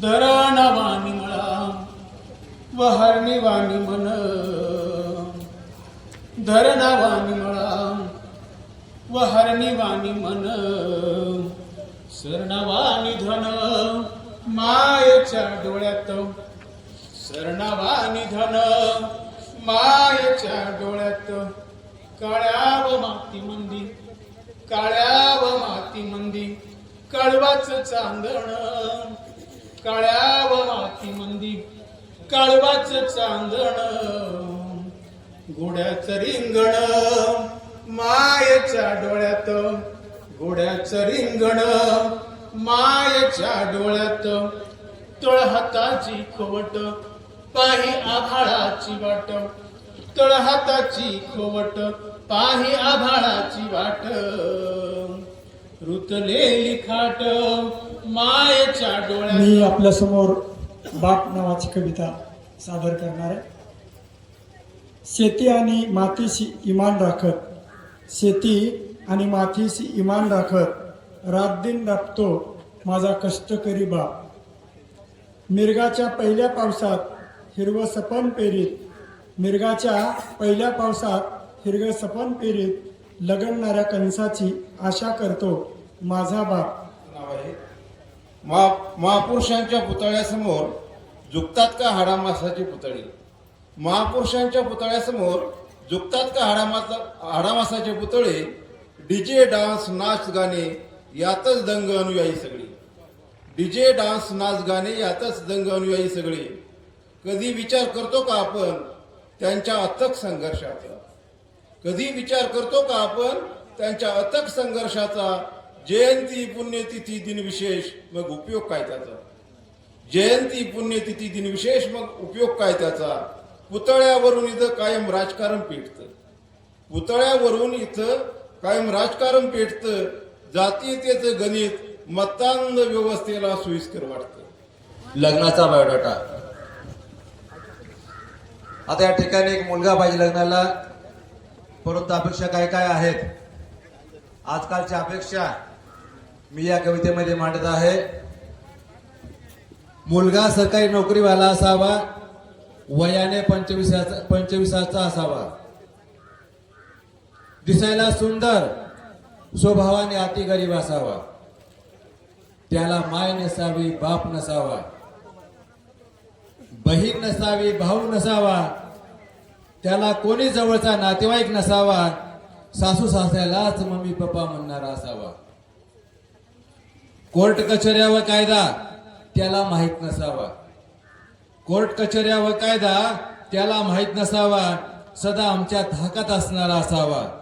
धरणा वाणी मला व वाणी मन धरणा वाणी मला वहरणी वाणी मन शरणवाणी धन मायेच्या डोळ्यात शरणवाणी धन मायेच्या डोळ्यात काळ्याव माती मंदी काळ्याव माती मंदी कळवाच चांदण काळ्या माती मंदी कळवाच चांदण घोड्याचं रिंगण मायेच्या डोळ्यात घोड्याचं रिंगण मायेच्या डोळ्यात तळहाताची खोवट पाही आभाळाची वाट तळहाताची खोवट पाही आभाळाची वाट. रुतलेली खाट मायेच्या डोळ्या मी आपल्यासमोर बाप नावाची कविता सादर करणार आहे. शेती आणि मातीशी इमान राखत शेती आणि मातीशी इमान राखत रातदिन राबतो माझा कष्टकरी बाप. मिरगाच्या पहिल्या पावसात हिरवं सपन पेरीत मिरगाच्या पहिल्या पावसात हिरवं सपन पेरीत लगडणाऱ्या कंसाची आशा करतो माझा बाप. नाव आहे महा महापुरुषांच्या पुतळ्यासमोर झुकतात का हाडामासाचे पुतळे? महापुरुषांच्या पुतळ्यासमोर झुकतात का हाडामासा हाडामासाचे पुतळे? डीजे डान्स नाच गाणे यातच दंग अनुयायी सगळे. डीजे डान्स नाच गाणे यातच दंग अनुयायी सगळे. कधी विचार करतो का आपण त्यांच्या अथक संघर्षाचा? कधी विचार करतो का आपण? त्यांच्या अथक संघर्षाचा जयंती पुण्यतिथी दिनविशेष मग उपयोग काय त्याचा? जयंती पुण्यतिथी दिनविशेष मग उपयोग काय त्याचा? पुतळ्यावरून इथं कायम राजकारण पेटतं. पुतळ्यावरून इथं कायम राजकारण पेटतं. जातीयतेचं गणित मतांध व्यवस्थेला सोयीस्कर वाटतं. लग्नाचा बायोडाटा. आता या ठिकाणी एक मुलगा पाहिजे लग्नाला. परंतु अपेक्षा काय काय आहेत? आजकालच्या अपेक्षा मी या कवितेमध्ये मांडत आहे. मुलगा सरकारी नोकरीवाला असावा वयाने पंचवीसाचा पंचवीसाचा असावा. दिसायला सुंदर स्वभावाने अति गरीब असावा. त्याला माय नसावी बाप नसावा. बहीण नसावी भाऊ नसावा. त्याला कोणी जवळचा नातेवाईक नसावा सासू सासऱ्यालाच मम्मी पप्पा म्हणणारा असावा. कोर्ट कचऱ्या व कायदा त्याला माहीत नसावा. कोर्ट कचऱ्या व कायदा त्याला माहीत नसावा सदा आमच्या धाकात असणारा असावा.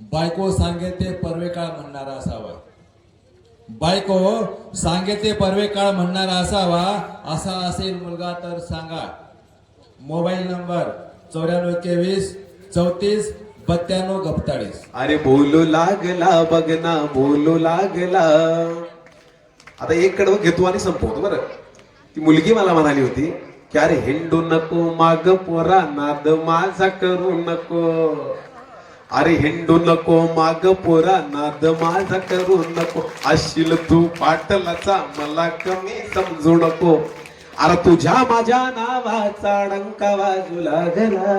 बायको सांगे ते पर्वेकाळ म्हणणारा असावा. बायको सांगे ते पर्वेकाळ म्हणणारा असावा असा असेल मुलगा तर सांगा. मोबाईल नंबर चौऱ्याण्णव एकवीस चौतीस बत्त्याण्णव गप्ताळीस अरे बोलू लागला बघ ना बोलू लागला. आता एक कडवं घेतो आणि संपवतो बरं. ती मुलगी मला म्हणाली होती की अरे हिंडू नको माग पोरा नाद माझा करू नको. अरे हिंडू नको माग पोरा नाद माझा करू नको. असशील तू पाटलाचा मला कमी समजू नको. अरे तुझ्या माझ्या नावाचा डंका वाजू लागला.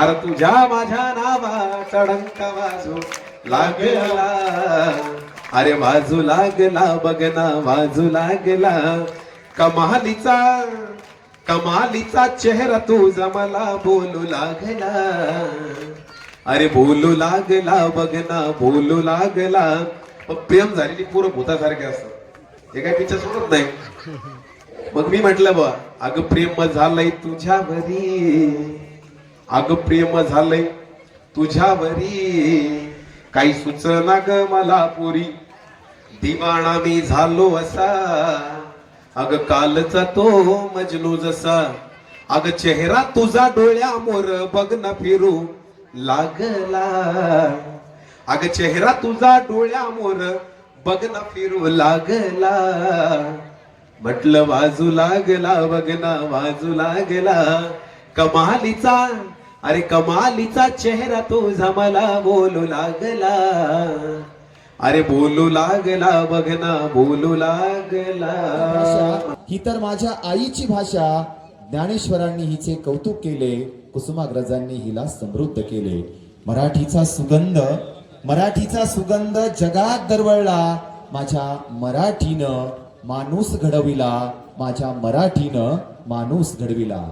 अरे तुझ्या माझ्या नावाचा डंका वाजू लागला. अरे वाजू लागला बघना वाजू लागला. कमालीचा कमालीचा चेहरा तुझा मला बोलू लागला. अरे बोलू लागला बघना बोलू लागला. प्रेम झालेली पूर्ण भूतासारखे असतात. हे काय पिक्चर सोडत नाही? मग मी म्हटलं बा अगं प्रेम झालंय तुझ्यावरी. अगं प्रेम झालंय तुझ्यावरी. काही सुचना ग मला पुरी. दिवाणा मी झालो असा. अग कालचा तो मजनू जसा. अग चेहरा तुझा डोळ्यामोर बघ न फिरू लागला. अग चेहरा तुझा डोळ्यामोर बघ न फिरू लागला. म्हटलं वाजू लागला बघना वाजू लागला. कमालीचा अरे कमालीचा चेहरा तुझा मला बोलू लागला. अरे बोलू लागला बघना बोलू लागला. ही तर माझ्या आईची भाषा. ज्ञानेश्वरांनी हिचे कौतुक केले कुसुमाग्रजांनी हिला समृद्ध केले. मराठीचा सुगंध मराठीचा सुगंध जगात दरवळला. माझ्या मराठीनं माणूस घडविला माझ्या मराठीनं माणूस घडविला.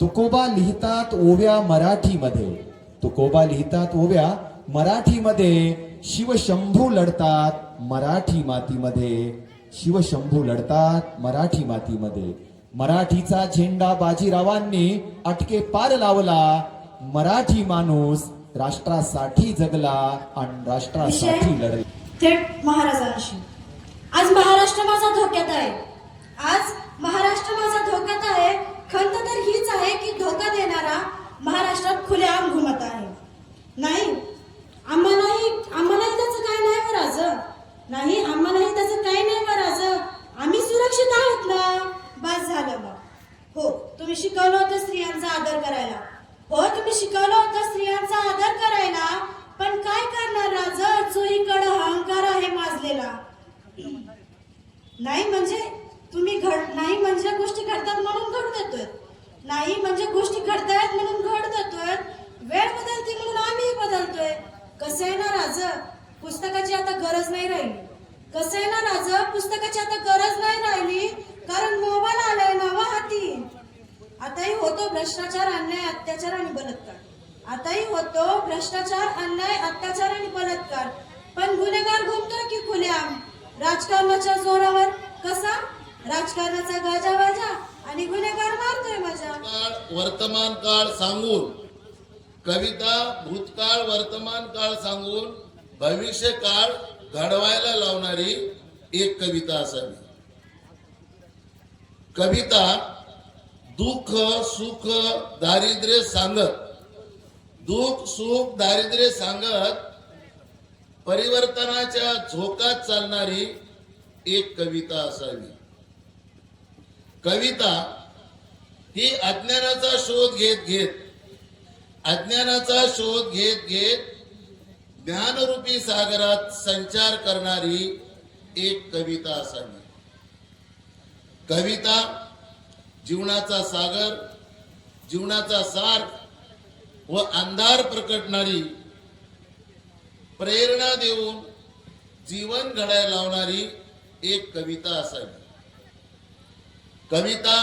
तुकोबा लिहितात ओव्या मराठीमध्ये. तुकोबा लिहितात ओव्या मराठीमध्ये. शिवशंभू लढतात मराठी मातीमध्ये. शिवशंभू लढतात मराठी मातीमध्ये. मराठीचा झेंडा बाजीरावांनी अटके पार लावला. मराठी माणूस राष्ट्रासाठी जगला आणि राष्ट्रासाठी लढला. थेट महाराजांशी. आज महाराष्ट्र माझा धोक्यात आहे. आज महाराष्ट्र माझा धोक्यात आहे. खंत तर हीच आहे की धोका देणारा महाराष्ट्रात खुलेआम घुमत आहे. नाही आम्हालाही आम्हालाही त्याचं काय नाही वराज नाही आम्हालाही त्याचं काय नाही वराज आम्ही सुरक्षित आहोत ना? बस झालं मग. हो तुम्ही शिकवलं होतं स्त्रियांचा आदर करायला. हो तुम्ही शिकवलं होतं स्त्रियांचा आदर करायला. पण काय करणार राज? चोहीकडं अहंकार आहे माजलेला. नाही म्हणजे तुम्ही घड नाही म्हणजे गोष्टी घडतात म्हणून घडू देतोय. नाही म्हणजे गोष्टी घडतायत म्हणून घड देतोय. वेळ बदलते म्हणून आम्ही बदलतोय. कसं आहे ना राज? पुस्तकाची आता गरज नाही राहिली. कसं आहे ना राज? पुस्तकाची आता गरज नाही राहिली. कारण मोबाईल आलाय नवा हाती. आताही होतो भ्रष्टाचार अन्याय अत्याचार आणि बलात्कार. आताही होतो भ्रष्टाचार अन्याय अत्याचार आणि बलात्कार. पण गुन्हेगार घुमतो राजकारणाच्या जोरावर कसा? राजकारणाचा गाजावाजा आणि गुन्हेगार मारतोय मजा. काळ वर्तमान काळ सांगून कविता भूतकाळ वर्तमान काळ सांगून भविष्य काळ घडवायला लावणारी एक कविता असावी. कविता दुःख सुख दारिद्र्य सांगत दुःख सुख दारिद्र्य सांगत परिवर्तनाच्या झोकात चालणारी एक कविता असावी. कविता ही अज्ञानाचा शोध घेत घेत अज्ञानाचा शोध घेत घेत ज्ञानरूपी सागरात संचार करणारी एक कविता असावी. कविता जीवनाचा सागर जीवनाचा सार व अंधार प्रकटणारी प्रेरणा देऊन जीवन घडायला लावणारी एक कविता असावी. कविता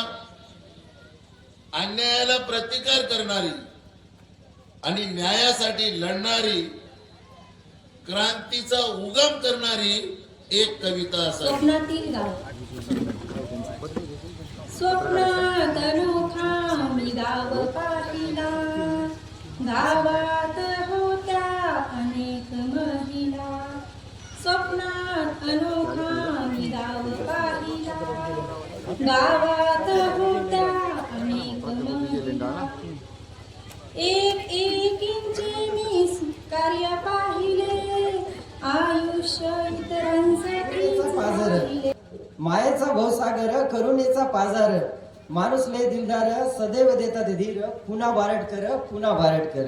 अन्यायाला प्रतिकार करणारी आणि न्यायासाठी लढणारी क्रांतीचा उगम करणारी एक कविता असावी. स्वप्नातील गाव. स्वप्नात गाव पाहिला गावा गावात होत्या अनेक एक एक इंची मी कार्य पाहिले. आयुष्य इतरांसाठी पाहिले मायेचा भवसागर करुणेचा पाजार. माणूस लय दिलदार सदैव देतात धीर पुन्हा बारट कर पुन्हा बारट कर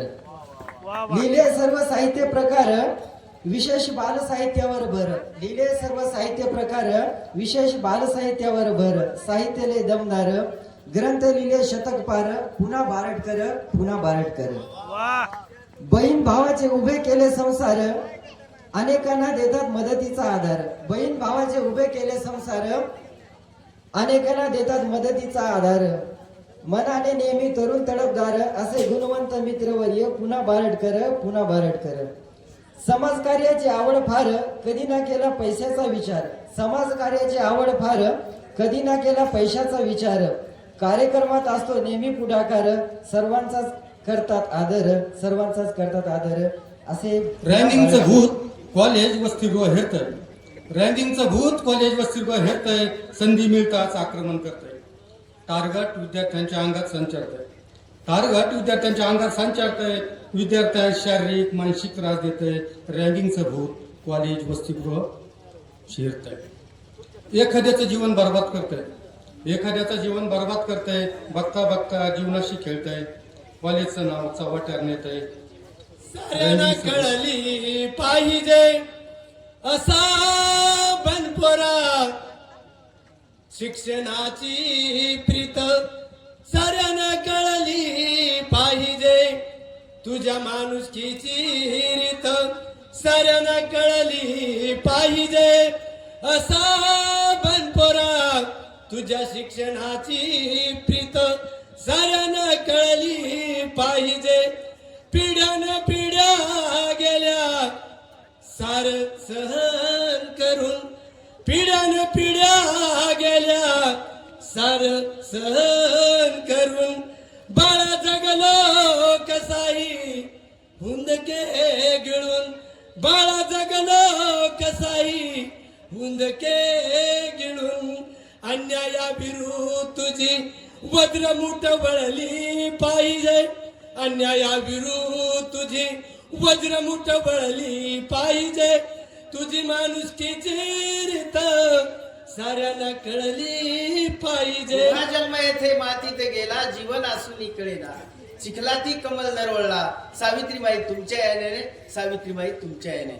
लिहिले सर्व साहित्य प्रकार. विशेष बाल साहित्यावर भर. लिहिले सर्व साहित्य प्रकार विशेष बाल साहित्यावर भर. साहित्य लय दमदार. ग्रंथ लिहिले शतक पार पुन्हा बारट कर पुन्हा बारट कर बहीण भावाचे उभे केले संसार अनेकांना देतात मदतीचा आधार. बहीण भावाचे उभे केले संसार अनेकांना देतात मदतीचा आधार. मनाने नेहमी तरुण तडफदार असे गुणवंत मित्रवर्य पुन्हा बारट कर पुन्हा बारट कर समाज कार्याची आवड फार कधी ना केला पैशाचा विचार. समाज कार्याची आवड फार कधी ना केला पैशाचा विचार. कार्यक्रमात असतो नेहमी पुढाकार. सर्वांचाच करतात आदर सर्वांचाच करतात आदर. असे रँकिंगचं भूत कॉलेज वसतिगृह हेरतंय. रँकिंगचं भूत कॉलेज वसतिगृह हेरतंय. संधी मिळताच आक्रमण करतंय. टार्गट विद्यार्थ्यांच्या अंगात संचारतंय टार्गट विद्यार्थ्यांच्या अंगात संचारतंय. विद्यार्थ्यांना शारीरिक मानसिक त्रास देतंय. रँकिंगचं भूत कॉलेज वसतिगृह शिरतंय. एखाद्याचं जीवन बर्बाद करतंय. एखाद्याचं जीवन बर्बाद करतंय. बघता बघता जीवनाशी खेळतंय. कॉलेजचं नाव चव्हाट्यावर नेतंय. साऱ्यांना कळली पाहिजे असा बनपोरा शिक्षणाची प्रीत साऱ्यानं कळली पाहिजे. तुझ्या माणुसकीची रीत साऱ्यानं कळली पाहिजे. असा बनपोरा तुझ्या शिक्षणाची प्रीत साऱ्यानं कळली पाहिजे. पिढ्यानं पिढ्या गेल्या सार सहन करून पिढ्यान पिढ्या गेल्या सार सहन करून बाळा जगलो कसाई हुंदके गिळून बाळा जगलो कसाई हुंदके गिळून अन्याया बिरू तुझी वज्रमुठ वळली पाहिजे. अन्यायाविरुद्ध तुझी वज्रमुठ वळली पाहिजे. तुझी माणुसकीची रीत साऱ्यांना कळली पाहिजे. पुन्हा जन्म येथे मातीत गेला जीवन असून कळेना चिखलाती कमल दरवळला सावित्रीबाई तुमच्या याने सावित्रीबाई तुमच्या याने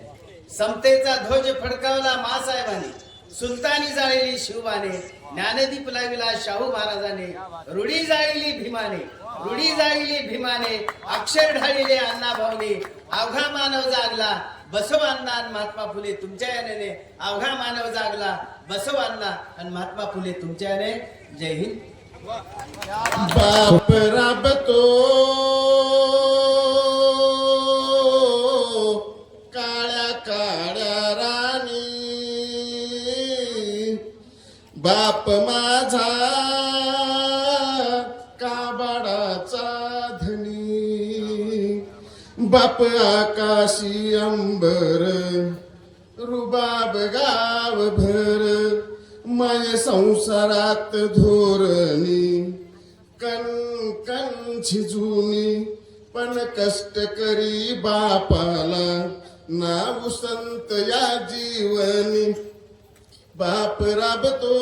समतेचा ध्वज फडकावला मासाहेबाने. सुलतानी जाळलेली शिवबाने. ज्ञानदीप लाविला शाहू महाराजाने. रुढी जाळलेली भीमाने. रुढी जाळलेली भीमाने. अक्षर ढाळिले अण्णा भाऊने. अवघा मानव जागला. बसवांना आणि महात्मा फुले तुमच्या याने अवघा मानव जागला. बसवांना आणि महात्मा फुले तुमच्याने. जय हिंद. बाप राबतो काळ्या काळ्या राणी. बाप माझा काबाडाचा धनी. बाप आकाशी अंबर रुबाब गाव भर. माय संसारात धोरणी कण कण झिजूनी पण कष्ट करी बापाला नाव संत या जीवनी. बाप राबतो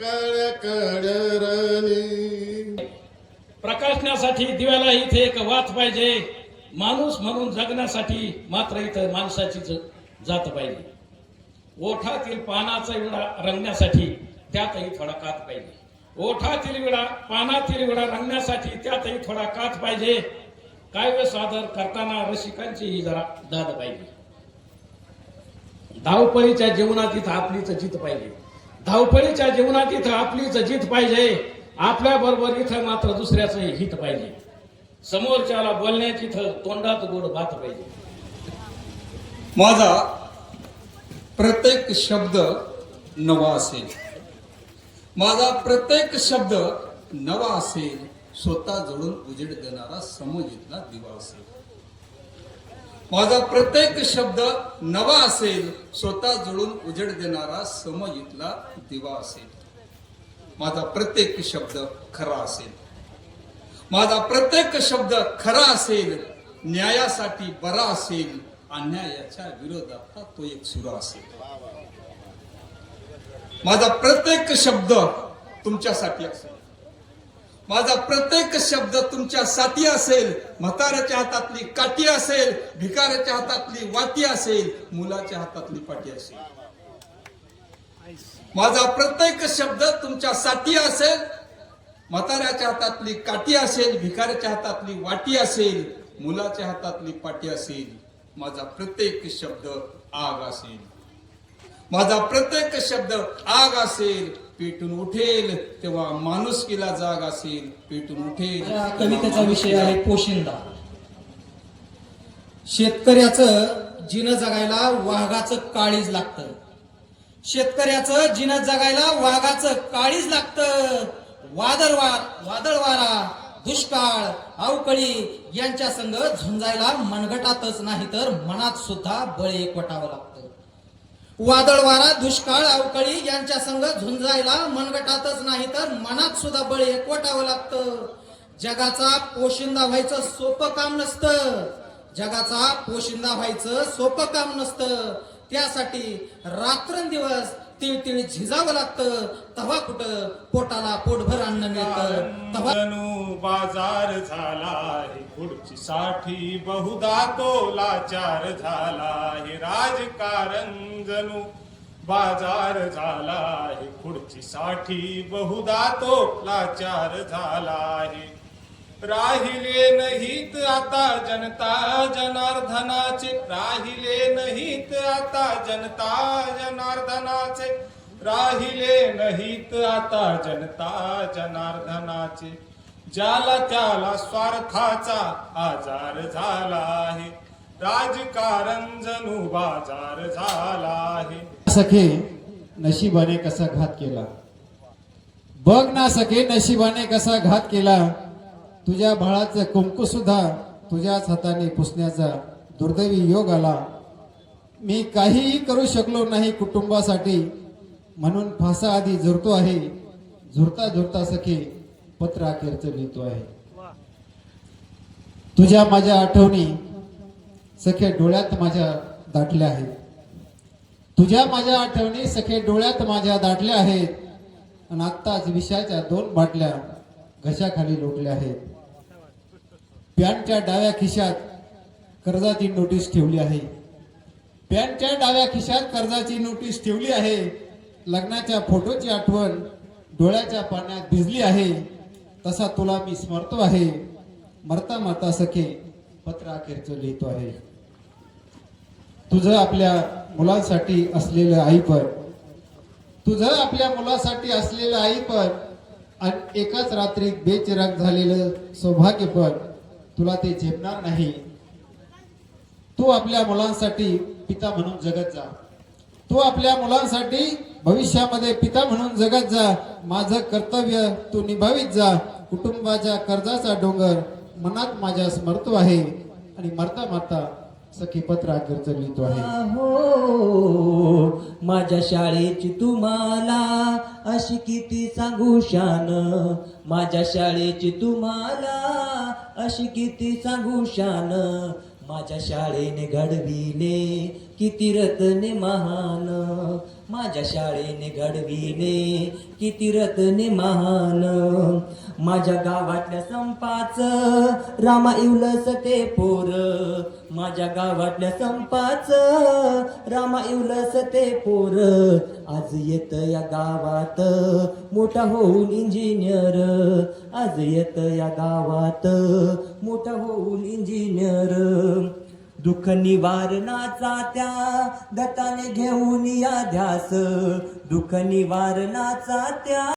कळ कळरणी प्रकाशण्यासाठी दिव्याला इथे एक वाच पाहिजे. माणूस म्हणून जगण्यासाठी मात्र इथं माणसाची जात पाहिजे. ओठातील पानाचा विडा रंगण्यासाठी त्यातही थोडा कात पाहिजे. ओठातील विडा पानातील विडा रंगण्यासाठी त्यातही थोडा कात पाहिजे. काव्य सादर करताना रसिकांचीही जरा दाद पाहिजे. धावपळीच्या जीवनात इथं आपलीच जीत पाहिजे. धावपळीच्या जीवनात इथं आपलीच जीत पाहिजे. आपल्या बरोबर इथं मात्र दुसऱ्याचं हित पाहिजे. समोरच्याला बोलण्याची इथं तोंडात गोड बात पाहिजे. माझा प्रत्येक शब्द नवा असेल. माझा प्रत्येक शब्द नवा असेल. स्वतः जोडून उजेड देणारा समजितला दिवा असेल. माझा प्रत्येक शब्द नवा असेल. स्वतः जुळून उजेड देणारा समजितला दिवा असेल. माझा प्रत्येक शब्द खरा असेल. माझा प्रत्येक शब्द खरा असेल. न्यायासाठी बरा असेल. अन्यायाच्या विरोधात तो एक सुरा असेल. माझा प्रत्येक शब्द तुमच्यासाठी असेल. माझा प्रत्येक शब्द तुमच्या साथी असेल म्हाताऱ्याच्या हातातली काठी असेल भिकाऱ्याच्या हातातली वाटी असेल मुलाच्या हातातली पाटी असेल. माझा प्रत्येक शब्द तुमच्या साथी असेल म्हाताऱ्याच्या हातातली काठी असेल भिकाऱ्याच्या हातातली वाटी असेल मुलाच्या हातातली पाटी असेल. माझा प्रत्येक शब्द आग असेल. माझा प्रत्येक शब्द आग असेल. पेटून उठेल तेव्हा माणुसकीला जाग असेल. पेटून उठेल कवितेचा विषय आहे पोशिंदा. शेतकऱ्याचं जिनं जगायला वाघाचं काळीज लागतं. शेतकऱ्याचं जिनं जगायला वाघाचं काळीज लागतं. वादळ वा वादळ वारा. दुष्काळ अवकळी यांच्या संग झुंजायला मनगटातच नाही तर मनात सुद्धा बळ एकवटावं लागतं. वादळ वारा दुष्काळ अवकळी यांच्या संग झुंजायला मनगटातच नाही तर मनात सुद्धा बळ एकवटावं लागतं. जगाचा पोशिंदा व्हायचं सोपं काम नसतं. जगाचा पोशिंदा व्हायचं सोपं काम नसतं. त्यासाठी रात्रंदिवस तिळतिळ झिजावं लागतं. तवा कुठं? पोटाला पोटभर अन्न मिळतं. तवा बाजार झाला आहे पुढची साठी बहुदा तो लाचार झाला आहे राजकारण जणू बाजार झाला आहे पुढची साठी बहुदा तो लाचार झाला आहे राहिले नाहीत आता जनता जनार्दनाचे. राहिले नाहीत आता जनता जनार्दनाचे. राहिले नाहीत आता जनता जनार्दनाचे. ज्याला त्याला स्वार्थाचा आजार झाला आहे. राजकारण जणू बाजार झाला आहे. सखे नशिबाने कसा घात केला? बघ ना सखे नशिबाने कसा घात केला? तुझ्या बाळाचं कुंकू सुद्धा तुझ्याच हाताने पुसण्याचा दुर्दैवी योग आला. मी काहीही करू शकलो नाही कुटुंबासाठी. म्हणून फासा आधी झुरतो आहे. झुरता झुरता सखे पत्र अखेरचं लिहितो आहे. तुझ्या माझ्या आठवणी सखे डोळ्यात माझ्या दाटल्या आहेत. तुझ्या माझ्या आठवणी सखे डोळ्यात माझ्या दाटल्या आहेत. आणि आत्ताच विषयाच्या दोन बाटल्या घशाखाली लोटले आहेत. पॅन्टच्या डाव्या खिशात कर्जाची नोटीस ठेवली आहे. पॅन्टच्या डाव्या खिशात कर्जाची नोटीस ठेवली आहे. लग्नाच्या फोटोची आठवण डोळ्याच्या पाण्यात भिजली आहे. तसा तुला मी स्मरतो आहे. मरता मरता सखे पत्र अखेरचं लिहितो आहे. तुझं आपल्या मुलांसाठी असलेलं आईपण तुझं आपल्या मुलासाठी असलेलं आईपण आणि एकाच रात्रीत बेचिराग झालेलं सौभाग्यपद तुला ते झेपणार नाही. तू आपल्या मुलांसाठी पिता म्हणून जगत जा. तू आपल्या मुलांसाठी भविष्यामध्ये पिता म्हणून जगत जा. माझं कर्तव्य तू निभावित जा. कुटुंबाच्या कर्जाचा डोंगर मनात माझ्या स्मरतो आहे. आणि मरता मरता सखी पत्र लिहितो आहे. हो माझ्या शाळेची तुम्हाला अशी किती सांगू शान? माझ्या शाळेची तुम्हाला अशी किती सांगू शान? माझ्या शाळेने घडविले किती रत्ने महान. माझ्या शाळेने घडविले किती रत्ने महान. माझ्या गावातल्या संपाच रामा इवलस ते पोर. माझ्या गावातल्या संपाच रामा इवलस ते पोर. आज येत या गावात मोठा होऊन इंजिनियर. आज येत या गावात मोठा होऊन इंजिनियर. दुःख निवारणाचा त्या दत्ताने घेऊन या ध्यास. दुःख निवारणाचा त्या